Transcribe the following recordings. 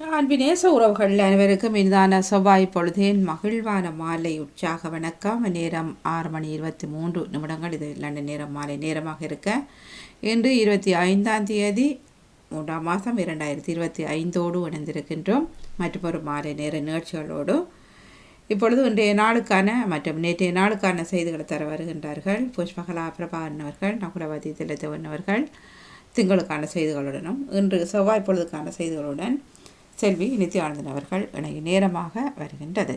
அன்பினேச உறவுகள் அனைவருக்கும் இனிதான செவ்வாய் பொழுதேன். மகிழ்வான மாலை. உற்சாக வணக்கம். நேரம் ஆறு மணி இருபத்தி மூன்று நிமிடங்கள். இது லண்டன் நேரம் மாலை நேரமாக இருக்க. இன்று இருபத்தி ஐந்தாம் தேதி மூன்றாம் மாதம் இரண்டாயிரத்தி இருபத்தி ஐந்தோடு இணைந்திருக்கின்றோம். மற்றொரு மாலை நேர நிகழ்ச்சிகளோடு இப்பொழுது இன்றைய நாளுக்கான மற்றும் நேற்றைய நாளுக்கான செய்திகளை தர வருகின்றார்கள். புஷ்பகலா பிரபாகரன் அவர்கள் நகுலவதி திலத்தவன் அவர்கள் திங்களுக்கான செய்திகளுடனும் இன்று செவ்வாய் பொழுதுக்கான செய்திகளுடன் செல்வி நித்யானந்தன் அவர்கள் இணைய நேரமாக வருகின்றது.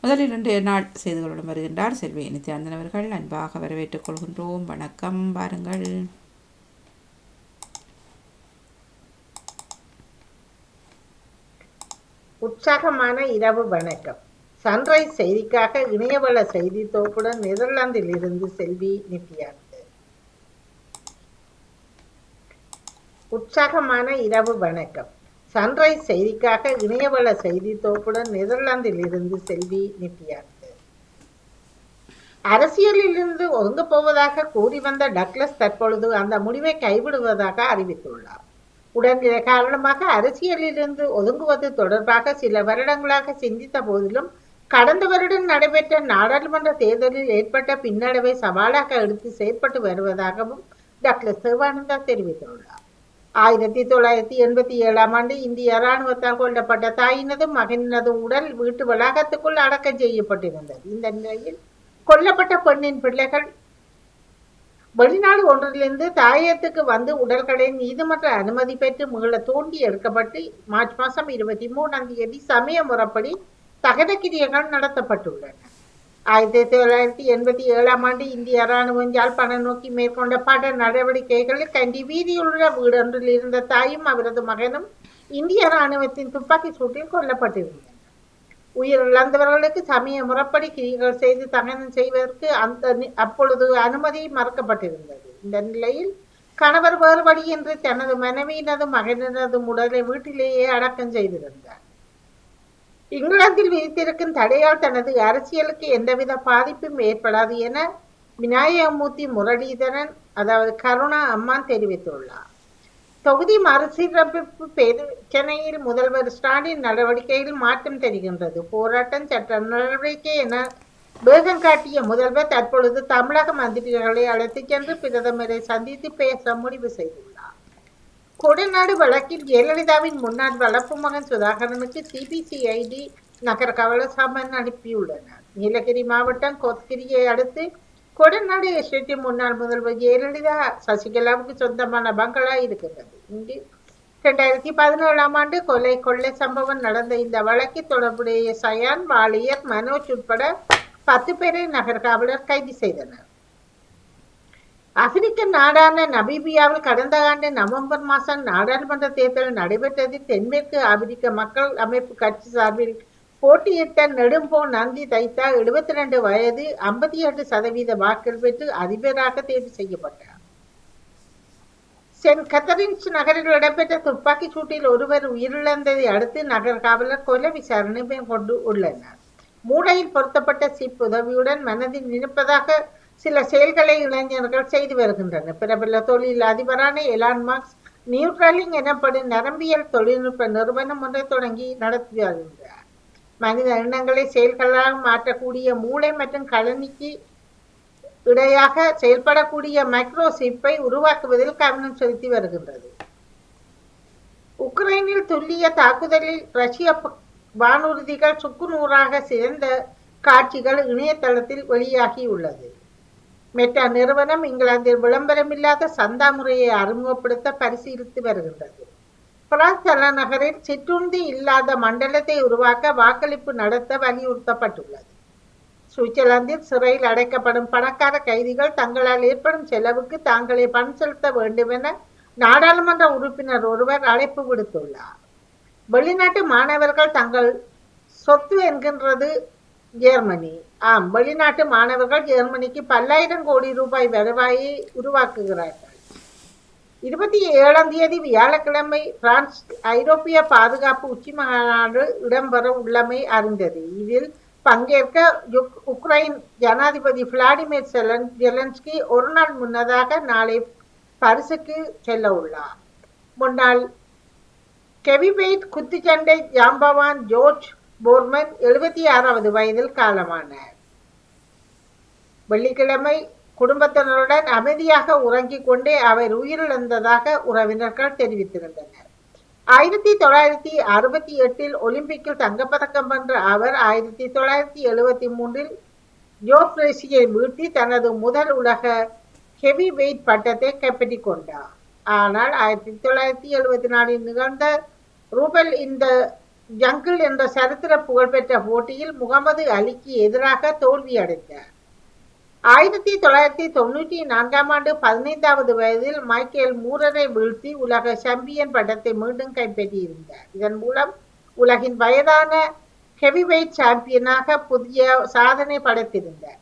முதலில் இன்றைய நாள் செய்திகளுடன் வருகின்றார் செல்வி நித்யானந்தன் அவர்கள். அன்பாக வரவேற்றுக் கொள்கின்றோம். வணக்கம். பாருங்கள் உற்சாகமான இரவு வணக்கம். சன்ரைஸ் செய்திக்காக இணையவள செய்தி தொகுப்புடன் நெதர்லாந்தில் இருந்து செல்வி நித்யானந்த் உற்சாகமான இரவு வணக்கம். சன்ரைஸ் செய்திக்காக இணையவள செய்தி தொகுப்புடன் நெதர்லாந்தில் இருந்து செல்வி நித்யானந்த் அரசியலிலிருந்து ஒதுங்க போவதாக கூறி வந்த டக்ளஸ் தற்பொழுது அந்த முடிவை கைவிடுவதாக அறிவித்துள்ளார். உடல்நிலை காரணமாக அரசியலிலிருந்து ஒதுங்குவது தொடர்பாக சில வருடங்களாக சிந்தித்த போதிலும் கடந்த வருடம் நடைபெற்ற நாடாளுமன்ற தேர்தலில் ஏற்பட்ட பின்னடைவை சவாலாக எடுத்து செயற்பட்டு வருவதாகவும் டாக்டர் சிவானந்தா தெரிவித்துள்ளார். ஆயிரத்தி தொள்ளாயிரத்தி எண்பத்தி ஏழாம் ஆண்டு இந்திய இராணுவத்தால் கொல்லப்பட்ட தாயினதும் மகனினதும் உடல் வீட்டு வளாகத்துக்குள் அடக்கம் செய்யப்பட்டிருந்தது. இந்த நிலையில் கொல்லப்பட்ட பெண்ணின் பிள்ளைகள் வெளிநாடு ஒன்றிலிருந்து தாயத்துக்கு வந்து உடல்களை நீதிமன்ற அனுமதி பெற்று மீள தோண்டி எடுக்கப்பட்டு மார்ச் மாதம் இருபத்தி மூணாம் தேதி சமய முறைப்படி தகனக்கிரியர்கள் நடத்தப்பட்டுள்ளன. ஆயிரத்தி தொள்ளாயிரத்தி எண்பத்தி ஏழாம் ஆண்டு இந்திய இராணுவம் யாழ்ப்பாணம் நோக்கி மேற்கொண்ட பட நடவடிக்கைகளில் கண்டி வீதியுள்ள வீடொன்றில் இருந்த தாயும் அவரது மகனும் இந்திய இராணுவத்தின் துப்பாக்கி சூட்டில் கொல்லப்பட்டிருந்தனர் உயிரிழந்தவர்களுக்கு சமய முறைப்படி கிரிகள் செய்து தகனம் செய்வதற்கு அந்த அப்பொழுது அனுமதி மறுக்கப்பட்டிருந்தது இந்த நிலையில் கணவர் வேறு என்று தனது மனைவியினதும் மகனினதும் உடலை வீட்டிலேயே அடக்கம் செய்திருந்தார் இங்கிலாந்தில் விதித்திருக்கும் தடையால் தனது அரசியலுக்கு எந்தவித பாதிப்பும் ஏற்படாது என விநாயகமூர்த்தி முரளிதரன் அதாவது கருணா அம்மான் தெரிவித்துள்ளார். தொகுதி மறுசீரமைப்பு பிரச்சனையில் முதல்வர் ஸ்டாலின் நடவடிக்கையில் மாற்றம் தெரிகின்றது. போராட்டம் சட்ட நடவடிக்கை என வேகம் காட்டிய முதல்வர் தற்பொழுது தமிழக மந்திரிகளை அழைத்துச் சென்று பிரதமரை சந்தித்து பேச முடிவு செய்துள்ளார். கொடநாடு வழக்கில் ஜெயலலிதாவின் முன்னாள் வளர்ப்பு மகன் சுதாகரனுக்கு சிபிசிஐடி நகர கவலசாமன் அனுப்பியுள்ளனர் நீலகிரி மாவட்டம் கோத்கிரியை அடுத்து கொடநாடு எஸ்டேட்டின் முன்னாள் முதல்வர் ஜெயலலிதா சசிகலாவுக்கு சொந்தமான பங்களா இருக்கிறது இங்கு இரண்டாயிரத்தி பதினேழாம் ஆண்டு கொலை கொள்ளை சம்பவம் நடந்த இந்த வழக்கு தொடர்புடைய சயான் வாலியர் மனோஜ் உட்பட பத்து பேரை நகர் காவலர் கைது செய்தனர் ஆப்பிரிக்க நாடான நமீபியாவில் கடந்த ஆண்டு நவம்பர் மாதம் நாடாளுமன்ற தேர்தல் நடைபெற்றதில் தென்மேற்கு ஆப்பிரிக்க மக்கள் அமைப்பு கட்சி சார்பில் போட்டியிட்ட நெடும்போ நந்தி தைத்தா எழுபத்தி ரெண்டு வயது ஐம்பத்தி எட்டு சதவீத வாக்குகள் பெற்று அதிபராக தேர்வு செய்யப்பட்டார். சென்ட் கத்தரின்ஸ் நகரில் இடம்பெற்ற துப்பாக்கி சூட்டில் ஒருவர் உயிரிழந்ததை அடுத்து நகர் காவலர் கொலை விசாரணை மேற்கொண்டு உள்ளனர். மூளையில் பொருத்தப்பட்ட சிப் உதவியுடன் மனதில் நினைப்பதாக சில செயல்களை இளைஞர்கள் செய்து வருகின்றனர். பிரபல தொழில் அதிபரான எலான் மார்க்ஸ் நியூட்ரலிங் எனப்படும் நரம்பியல் தொழில்நுட்ப நிறுவனம் ஒன்றை தொடங்கி நடத்தி வருகின்றார் மனித எண்ணங்களை செயல்களாக மாற்றக்கூடிய மூளை மற்றும் கழனிக்கு இடையாக செயல்படக்கூடிய மைக்ரோ சிப்பை உருவாக்குவதில் கவனம் செலுத்தி வருகின்றது. உக்ரைனில் துல்லிய தாக்குதலில் ரஷ்ய வானூர்திகள் சுக்குநூறாக சிறந்த காட்சிகள் இணையதளத்தில் வெளியாகியுள்ளது. மெட்டா நிறுவனம் இங்கிலாந்தில் விளம்பரமில்லாத சந்தா முறையை அறிமுகப்படுத்த பரிசீலித்து வருகின்றது. பிரான்ஸ் தலைநகரில் சிற்றுந்தி இல்லாத மண்டலத்தை உருவாக்க வாக்களிப்பு நடத்த வலியுறுத்தப்பட்டுள்ளது. சுவிட்சர்லாந்தில் சிறையில் அடைக்கப்படும் பணக்கார கைதிகள் தங்களால் ஏற்படும் செலவுக்கு தாங்களே பணம் செலுத்த வேண்டும் என நாடாளுமன்ற உறுப்பினர் ஒருவர் அழைப்பு விடுத்துள்ளார். வெளிநாட்டு மாணவர்கள் தங்கள் சொத்து என்கின்றது ஜெர்மனி. ஆம் வெளிநாட்டு மாணவர்கள் ஜெர்மனிக்கு பல்லாயிரம் கோடி ரூபாய் வருவாயை உருவாக்குகிறார்கள். இருபத்தி ஏழாம் தேதி வியாழக்கிழமை பிரான்ஸ் ஐரோப்பிய பாதுகாப்பு உச்சி மாநாடு இடம்பெற உள்ளமை அறிந்தது. இதில் பங்கேற்க உக்ரைன் ஜனாதிபதி விளாடிமிர் செலன் ஜெலன்ஸ்கி ஒரு நாள் முன்னதாக நாளை பரிசுக்கு செல்ல உள்ளார். முன்னாள் கெவிபெய்ட் குத்துச்சண்டை ஜாம்பவான் ஜோர்ஜ் போர்மன் எழுபத்தி ஆறாவது வயதில் காலமானார். வெள்ளிக்கிழமை குடும்பத்தினருடன் அமைதியாக உறங்கிக் கொண்டே அவர் உயிரிழந்ததாக உறவினர்கள் தெரிவித்திருந்தனர். ஆயிரத்தி தொள்ளாயிரத்தி அறுபத்தி எட்டில் ஒலிம்பிக்கில் தங்கப்பதக்கம் வென்ற அவர் ஆயிரத்தி தொள்ளாயிரத்தி எழுபத்தி மூன்றில் ஜோப்ரேசியை வீழ்த்தி தனது முதல் உலக ஹெவி வெயிட் பட்டத்தை கைப்பற்றி கொண்டார். ஆனால் ஆயிரத்தி தொள்ளாயிரத்தி எழுபத்தி நாலில் நிகழ்ந்த ரூபல் இந்த ஜங்கிள் என்ற சரித்திர புகழ்பெற்ற போட்டியில் முகமது அலிக்கு எதிராக தோல்வியடைந்தார் ஆயிரத்தி தொள்ளாயிரத்தி தொண்ணூற்றி நான்காம் ஆண்டு பதினைந்தாவது வயதில் மைக்கேல் மூரரை வீழ்த்தி உலக சாம்பியன் பட்டத்தை மீண்டும் கைப்பற்றியிருந்தார். இதன் மூலம் உலகின் வயதான ஹெவிவெயிட் சாம்பியனாக புதிய சாதனை படைத்திருந்தார்.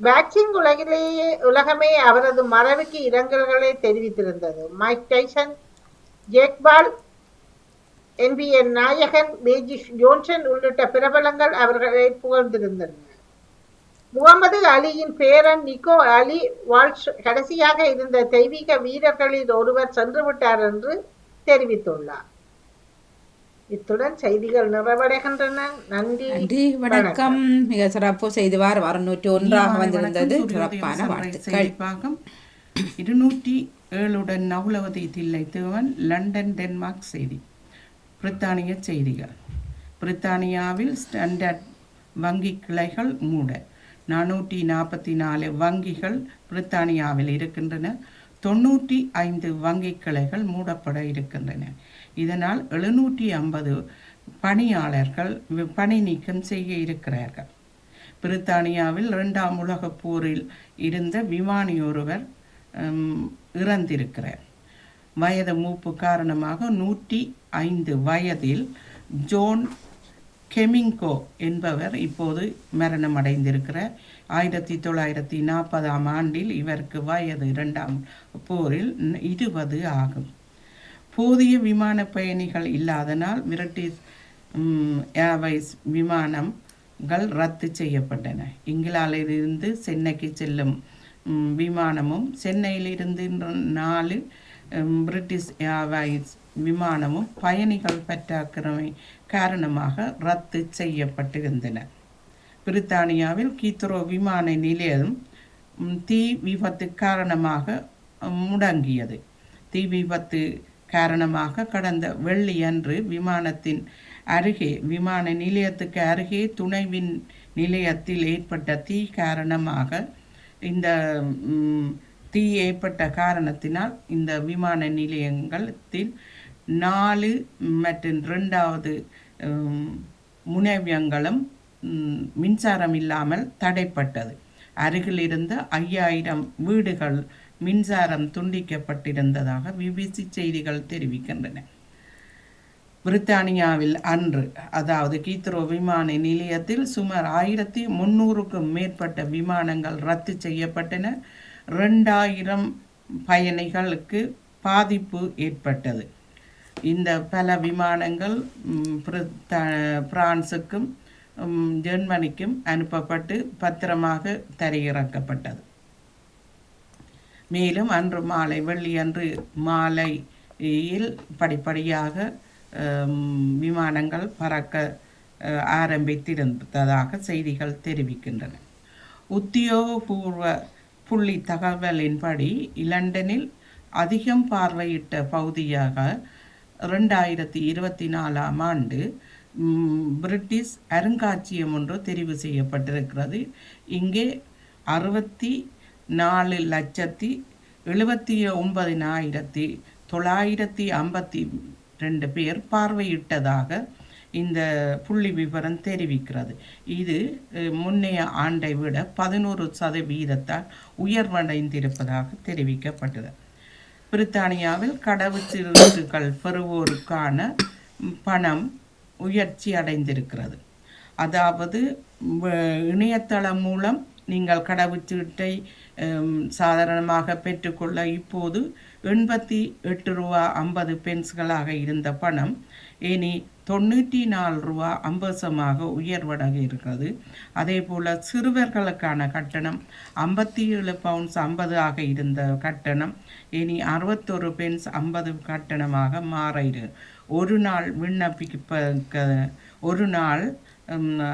பேக்சிங் உலகிலேயே உலகமே அவரது மறைவுக்கு இரங்கல்களை தெரிவித்திருந்தது. மைக் டைசன் ஜேக்பால் என்பிஎன் நாயகன் மேஜிஷ் ஜோன்சன் உள்ளிட்ட பிரபலங்கள் அவர்களை புகழ்ந்திருந்தனர். முகமது அலியின் பேரன் நிக்கோ அலி வால்ஷ் கடைசியாக இருந்த தெய்வீக வீரர்களில் ஒருவர் சென்று விட்டார் என்று தெரிவித்துள்ளார். இத்துடன் செய்திகள் நிறைவடைகின்றன. நன்றி நன்றி வணக்கம். மிக சிறப்பு செய்துவார் அறுநூற்றி ஒன்றாக வந்திருந்தது. சிறப்பான வாழ்த்துக்கள். இருநூற்றி ஏழுடன் நவுலவதி தில்லை தேவன். லண்டன் டென்மார்க் செய்தி. பிரித்தானிய செய்திகள். பிரித்தானியாவில் ஸ்டாண்டர்ட் வங்கி கிளைகள் மூட. நானூற்றி நாற்பத்தி நாலு வங்கிகள் பிரித்தானியாவில் இருக்கின்றன. தொண்ணூற்றி ஐந்து வங்கி கிளைகள் மூடப்பட இருக்கின்றன. இதனால் எழுநூற்றி ஐம்பது பணியாளர்கள் பணி நீக்கம் செய்ய இருக்கிறார்கள். பிரித்தானியாவில் இரண்டாம் உலகப் போரில் இருந்த விமானி ஒருவர் இறந்திருக்கிறார். வயது மூப்பு காரணமாக நூற்றி ஐந்து வயதில் ஜோன் கெமிங்கோ என்பவர் இப்போது மரணம் அடைந்திருக்கிறார் ஆயிரத்தி தொள்ளாயிரத்தி நாற்பதாம் ஆண்டில் இவருக்கு வயது இரண்டாம் போரில் இருபது ஆகும். போதிய விமான பயணிகள் இல்லாதனால் பிரிட்டிஷ் ஏர்வைஸ் விமானங்கள் ரத்து செய்யப்பட்டன. இங்கிலாந்திலிருந்து சென்னைக்கு செல்லும் விமானமும் சென்னையிலிருந்து நாலு பிரிட்டிஷ் ஏர்வைஸ் விமானமும் பயணிகள் பற்றாக்குறை காரணமாக ரத்து செய்யப்பட்டிருந்தன. பிரித்தானியாவில் கீத்ரோ விமான நிலையம் தீ விபத்து காரணமாக முடங்கியது. தீ விபத்து காரணமாக கடந்த வெள்ளியன்று விமானத்தின் அருகே விமான நிலையத்துக்கு அருகே துணைவின் நிலையத்தில் ஏற்பட்ட தீ காரணமாக இந்த தீ ஏற்பட்ட காரணத்தினால் இந்த விமான நிலையங்களத்தில் நாலு மற்றும் ரெண்டாவது முனைவியங்களும் மின்சாரம் இல்லாமல் தடைப்பட்டது. அருகில் இருந்த ஐயாயிரம் வீடுகள் மின்சாரம் துண்டிக்கப்பட்டிருந்ததாக பிபிசி செய்திகள் தெரிவிக்கின்றன. பிரித்தானியாவில் அன்று அதாவது கீத்ரோ விமான நிலையத்தில் சுமார் ஆயிரத்தி முன்னூறுக்கும் மேற்பட்ட விமானங்கள் ரத்து செய்யப்பட்டன. ரெண்டாயிரம் பயணிகளுக்கு பாதிப்பு ஏற்பட்டது. இந்த பல விமானங்கள் பிரான்சுக்கும் ஜெர்மனிக்கும் அனுப்பப்பட்டு பத்திரமாக தரையிறக்கப்பட்டது. மேலும் அன்று மாலை வெள்ளியன்று மாலையில் படிப்படியாக ஹம், விமானங்கள் பறக்க அஹ், ஆரம்பித்திருந்ததாக செய்திகள் தெரிவிக்கின்றன. உத்தியோகபூர்வ புள்ளி தகவலின்படி லண்டனில் அதிகம் பார்வையிட்ட பகுதியாக ரெண்டாயிரத்தி இருபத்தி நாலாம் ஆண்டு பிரிட்டிஷ் அருங்காட்சியகம் ஒன்று தெரிவு செய்யப்பட்டிருக்கிறது. இங்கே அறுபத்தி நாலு லட்சத்தி எழுபத்தி ஒன்பதினாயிரத்தி தொள்ளாயிரத்தி ஐம்பத்தி ரெண்டு பேர் பார்வையிட்டதாக இந்த புள்ளி விவரம் தெரிவிக்கிறது. இது முன்னைய ஆண்டை விட பதினோரு சதவீதத்தால் உயர்வடைந்திருப்பதாக தெரிவிக்கப்பட்டது. பிரித்தானியாவில் கடவுச்சீட்டுகள் பெறுவோருக்கான பணம் உயர்ச்சி அடைந்திருக்கிறது. அதாவது இணையதளம் மூலம் நீங்கள் கடவுச்சீட்டை சாதாரணமாக பெற்றுக்கொள்ள இப்போது எண்பத்தி எட்டு ரூபா ஐம்பது பென்ஸ்களாக இருந்த பணம் இனி தொண்ணூற்றி நாலு ரூபா அம்பசமாக உயர்வடைய இருக்கிறது. அதே போல் சிறுவர்களுக்கான கட்டணம் ஐம்பத்தி ஏழு பவுன்ஸ் ஐம்பது ஆக இருந்த கட்டணம். இனி அறுபத்தொரு பென்ஸ் ஐம்பது கட்டணமாக மாற ஒரு நாள் விண்ணப்பிக்க ஒரு நாள்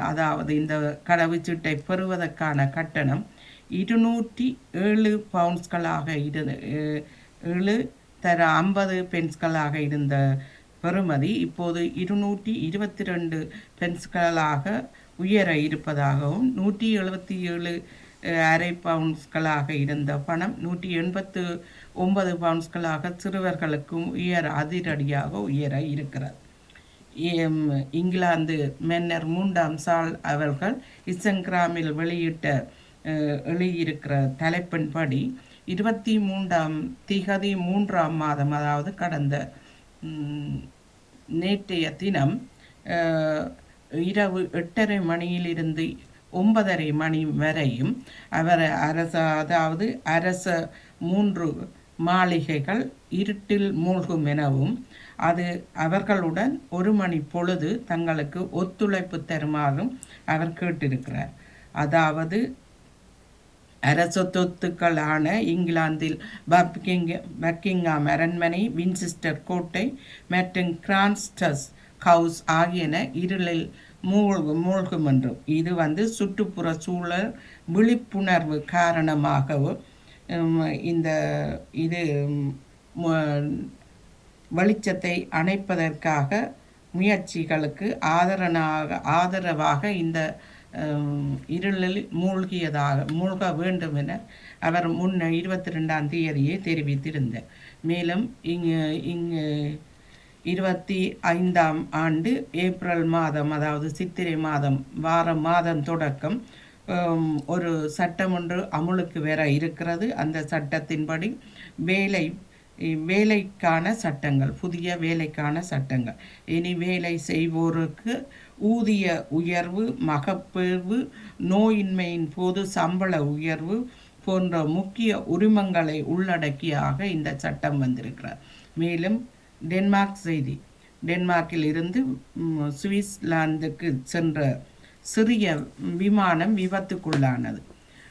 அதாவது இந்த கடவுச்சீட்டை பெறுவதற்கான கட்டணம் இருநூற்றி ஏழு பவுண்ட்ஸ்களாக இரு ஏழு தர ஐம்பது பென்ஸ்களாக இருந்த பெறுமதி. இப்போது இருநூற்றி இருபத்தி ரெண்டு பென்ஸ்களாக உயர இருப்பதாகவும் நூற்றி எழுபத்தி ஏழு அரை பவுண்ட்ஸ்களாக இருந்த பணம் நூற்றி எண்பத்து ஒன்பது பவுண்ட்ஸ்களாக சிறுவர்களுக்கும் உயர அதிரடியாக உயர இருக்கிறது. இங்கிலாந்து மன்னர் மூன்றாம் சால் அவர்கள் இசங்கிராமில் வெளியிட்ட எழுதியிருக்கிற தலைப்பின்படி இருபத்தி மூன்றாம் திகதி மூன்றாம் மாதம் அதாவது கடந்த நேற்றைய தினம் இரவு எட்டரை மணியிலிருந்து ஒன்பதரை மணி வரையும் அவர் அரச அதாவது அரச மூன்று மாளிகைகள் இருட்டில் மூழ்கும் எனவும் அது அவர்களுடன் ஒரு மணி பொழுது தங்களுக்கு ஒத்துழைப்பு தருமாறும் அவர் கேட்டிருக்கிறார். அதாவது அரச சொத்துக்களான இங்கிலாந்தில் பக்கிங் பக்கிங்ஹாம் அரண்மனை வின்சிஸ்டர் கோட்டை மற்றும் கிரான்ஸ்டஸ் ஹவுஸ் ஆகியன இருளில் மூழ்கும் மூழ்கும் என்றும். இது வந்து சுற்றுப்புற சூழல் விழிப்புணர்வு காரணமாகவும் இந்த இது வெளிச்சத்தை அணைப்பதற்காக முயற்சிகளுக்கு ஆதரனாக ஆதரவாக இந்த இருளில் மூழ்கியதாக மூழ்க வேண்டும் என அவர் முன்ன இருபத்தி ரெண்டாம் தேதியை தெரிவித்திருந்தார். மேலும் இங்கு இங்கு இருபத்தி ஐந்தாம் ஆண்டு ஏப்ரல் மாதம் அதாவது சித்திரை மாதம் வார மாதம் தொடக்கம் ஒரு சட்டம் ஒன்று அமுலுக்கு வர இருக்கிறது. அந்த சட்டத்தின்படி வேலை வேலைக்கான சட்டங்கள் புதிய வேலைக்கான சட்டங்கள். இனி வேலை செய்வோருக்கு ஊதிய உயர்வு மகப்பேர்வு நோயின்மையின் போது சம்பள உயர்வு போன்ற முக்கிய உரிமங்களை உள்ளடக்கியாக இந்த சட்டம் வந்திருக்கிறார் மேலும் டென்மார்க் செய்தி. டென்மார்க்கில் இருந்து சுவிஸ்லாந்துக்கு சென்ற சிறிய விமானம் விபத்துக்குள்ளானது.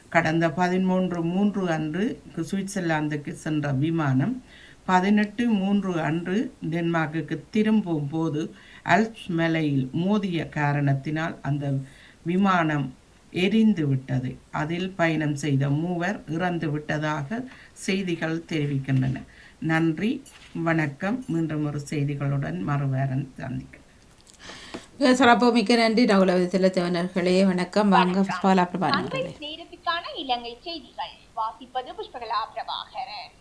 கடந்த பதிமூன்று மூன்று அன்று சுவிட்சர்லாந்துக்கு சென்ற விமானம் பதினெட்டு மூன்று அன்று டென்மார்க்குக்கு திரும்பும் போது அல்ப்ஸ் மலையில் மோதிய காரணத்தினால் அந்த விமானம் எரிந்து விட்டது. அதில் பயணம் செய்த மூவர் இறந்து விட்டதாக செய்திகள் தெரிவிக்கின்றன. நன்றி வணக்கம். மீண்டும் ஒரு செய்திகளுடன் மறுவேரன் சந்திக்கிறேன். சிறப்பு மிக்க நன்றி நகுலவதி செல்லத்தேவனர்களே வணக்கம். வாங்க பாலா பிரபாகரன் இலங்கை செய்திகள். வாசிப்பது புஷ்பகலா பிரபாகரன்.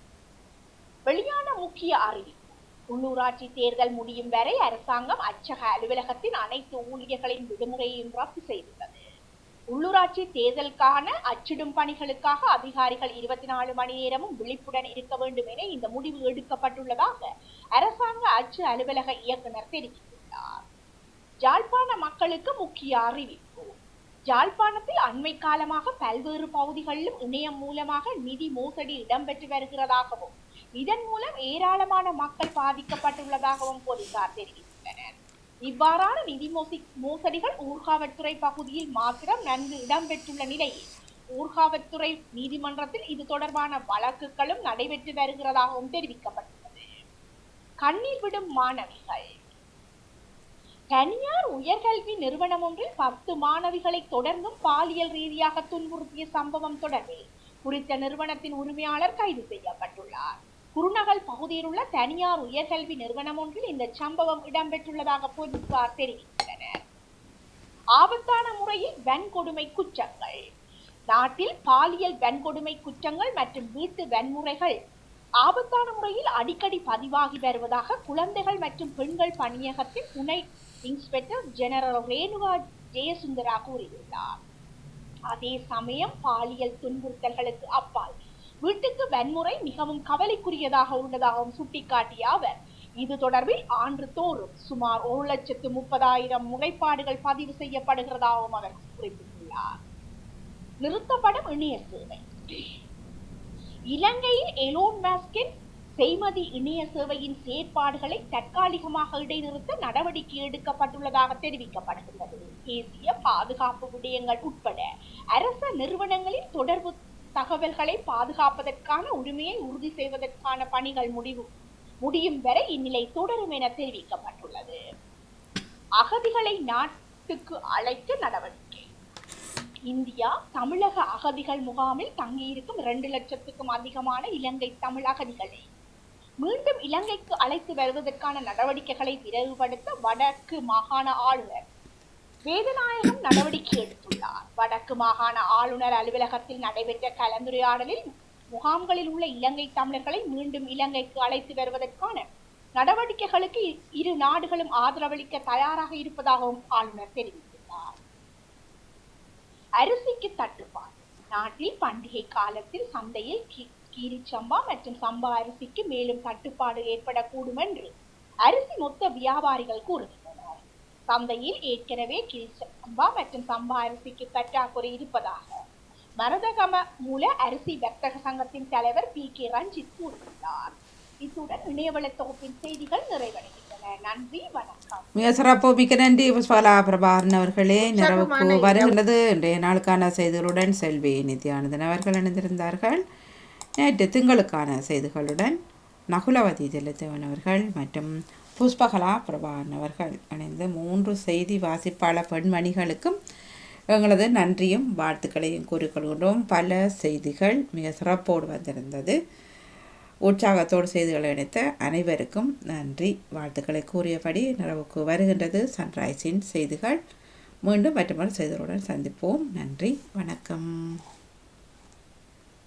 வெளியான முக்கிய அறிவிப்பு உள்ளூராட்சி தேர்தல் முடியும் வரை அரசாங்கம் அச்சக அலுவலகத்தின் அனைத்து ஊழியர்களின் விடுமுறையையும் ரத்து செய்துள்ளது. உள்ளூராட்சி தேர்தலுக்கான அச்சிடும் பணிகளுக்காக அதிகாரிகள் இருபத்தி நாலு மணி நேரமும் விழிப்புடன் இருக்க வேண்டும் என இந்த முடிவு எடுக்கப்பட்டுள்ளதாக அரசாங்க அச்சு அலுவலக இயக்குனர் தெரிவித்துள்ளார். ஜாழ்ப்பாண மக்களுக்கு முக்கிய அறிவிப்பு. ஜாழ்ப்பாணத்தில் அண்மை காலமாக பல்வேறு பகுதிகளிலும் இணையம் மூலமாக நிதி மோசடி இடம்பெற்று வருகிறதாகவும் இதன் மூலம் ஏராளமான மக்கள் பாதிக்கப்பட்டுள்ளதாகவும் போலீசார் தெரிவித்துள்ளனர் இவ்வாறான நிதி மோசி மோசடிகள் ஊர்காவற்துறை பகுதியில் மாத்திரம் நன்கு இடம்பெற்றுள்ள நிலையில் ஊர்காவற்துறை நீதிமன்றத்தில் இது தொடர்பான வழக்குகளும் நடைபெற்று வருகிறதாகவும் தெரிவிக்கப்பட்டுள்ளது. கண்ணீர் விடும் மாணவிகள். தனியார் உயர்கல்வி நிறுவனம் ஒன்றில் பத்து மாணவிகளை தொடர்ந்தும் பாலியல் ரீதியாக துன்புறுத்திய சம்பவம் தொடர்பில் குறித்த நிறுவனத்தின் உரிமையாளர் கைது செய்யப்பட்டுள்ளார். குருநகல் பகுதியில் உள்ள தனியார் உயர்கல்வி நிறுவனம் ஒன்றில் இந்த சம்பவம் இடம்பெற்றுள்ளதாக போலீசார் தெரிவித்தனர் ஆபத்தான முறையில் வன்கொடுமை குற்றங்கள். நாட்டில் பாலியல் வன்கொடுமை குற்றங்கள் மற்றும் வீட்டு வன்முறைகள் ஆபத்தான முறையில் அடிக்கடி பதிவாகி வருவதாக குழந்தைகள் மற்றும் பெண்கள் பணியகத்தின் துணை இன்ஸ்பெக்டர் ஜெனரல் ரேணுகா ஜெயசுந்தரா கூறியுள்ளார். அதே சமயம் பாலியல் துன்புறுத்தல்களுக்கு அப்பால் வீட்டுக்கு வன்முறை மிகவும் கவலைக்குரியதாக உள்ளதாகவும் சுட்டிக்காட்டிய அவர். இது தொடர்பில் ஆண்டு தோறும் சுமார் ஒரு லட்சத்து முப்பதாயிரம் முறைப்பாடுகள் பதிவு செய்யப்படுகிறதாகவும் அவர் குறிப்பிட்டுள்ளார். நிறுத்தப்படும் இணைய சேவை. இலங்கையில் எலோன் மாஸ்கின் செய்மதி இணைய சேவையின் செயற்பாடுகளை தற்காலிகமாக இடைநிறுத்த நடவடிக்கை எடுக்கப்பட்டுள்ளதாக தெரிவிக்கப்படுகின்றது. தேசிய பாதுகாப்பு விடயங்கள் உட்பட அரச நிறுவனங்களின் தொடர்பு தகவல்களை பாதுகாப்பதற்கான உரிமையை உறுதி செய்வதற்கான பணிகள் முடிவு முடியும் வரை இந்நிலை தொடரும் என தெரிவிக்கப்பட்டுள்ளது. அகதிகளை நாட்டுக்கு அழைக்க நடவடிக்கை. இந்தியா தமிழக அகதிகள் முகாமில் தங்கியிருக்கும் இரண்டு லட்சத்துக்கும் அதிகமான இலங்கை தமிழ் அகதிகளை மீண்டும் இலங்கைக்கு அழைத்து வருவதற்கான நடவடிக்கைகளை விரைவுபடுத்த வடக்கு மாகாண ஆளுநர் வேதநாயகம் நடவடிக்கை எடுத்துள்ளார். வடக்கு மாகாண ஆளுநர் அலுவலகத்தில் நடைபெற்ற கலந்துரையாடலில் முகாம்களில் உள்ள இலங்கை தமிழர்களை மீண்டும் இலங்கைக்கு அழைத்து வருவதற்கான நடவடிக்கைகளுக்கு இரு நாடுகளும் ஆதரவளிக்க தயாராக இருப்பதாகவும் ஆளுநர் தெரிவித்துள்ளார். அரிசிக்கு தட்டுப்பாடு. நாட்டில் பண்டிகை காலத்தில் சந்தையில் கீ- கீரிச்சம்பா மற்றும் சம்பா அரிசிக்கு மேலும் தட்டுப்பாடு ஏற்படக்கூடும் என்று அரிசி மொத்த வியாபாரிகள் கூறுகின்றனர் சந்தையில் ஏற்கனவே கிரிச்சம்பா மற்றும் சம்பா அரிசிக்கு பற்றாக்குறை இருப்பதாக. மரதகம மூல அரிசி வர்த்தக சங்கத்தின் தலைவர் பி. கே. ரஞ்சித் கூறுகிறார் இத்துடன் இணையவள தொகுப்பின் செய்திகள் நிறைவடைகின்றன. நன்றி வணக்கம். மிக சிறப்பு மிக்க நன்றி புஷ்பலா பிரபாகரன் அவர்களே. நிறைவுக்கு வருகின்றது இன்றைய நாளுக்கான செய்திகளுடன் செல்வி நித்யானந்தன் அவர்கள் இணைந்திருந்தார்கள். நேற்று திங்களுக்கான செய்திகளுடன் நகுலவதி திலத்தேவன் அவர்கள் மற்றும் புஷ்பகலா பிரபான் அவர்கள் இணைந்து மூன்று செய்தி வாசிப்பாளர் பெண்மணிகளுக்கும் எங்களது நன்றியும் வாழ்த்துக்களையும் கூறிக்கொள்கின்றோம். பல செய்திகள் மிக சிறப்போடு வந்திருந்தது. உற்சாகத்தோடு செய்திகளை இணைத்த அனைவருக்கும் நன்றி. வாழ்த்துக்களை கூறியபடி நிறைவுக்கு வருகின்றது சன்ரைஸின் செய்திகள். மீண்டும் மற்றொரு செய்திகளுடன் சந்திப்போம். நன்றி. வணக்கம்.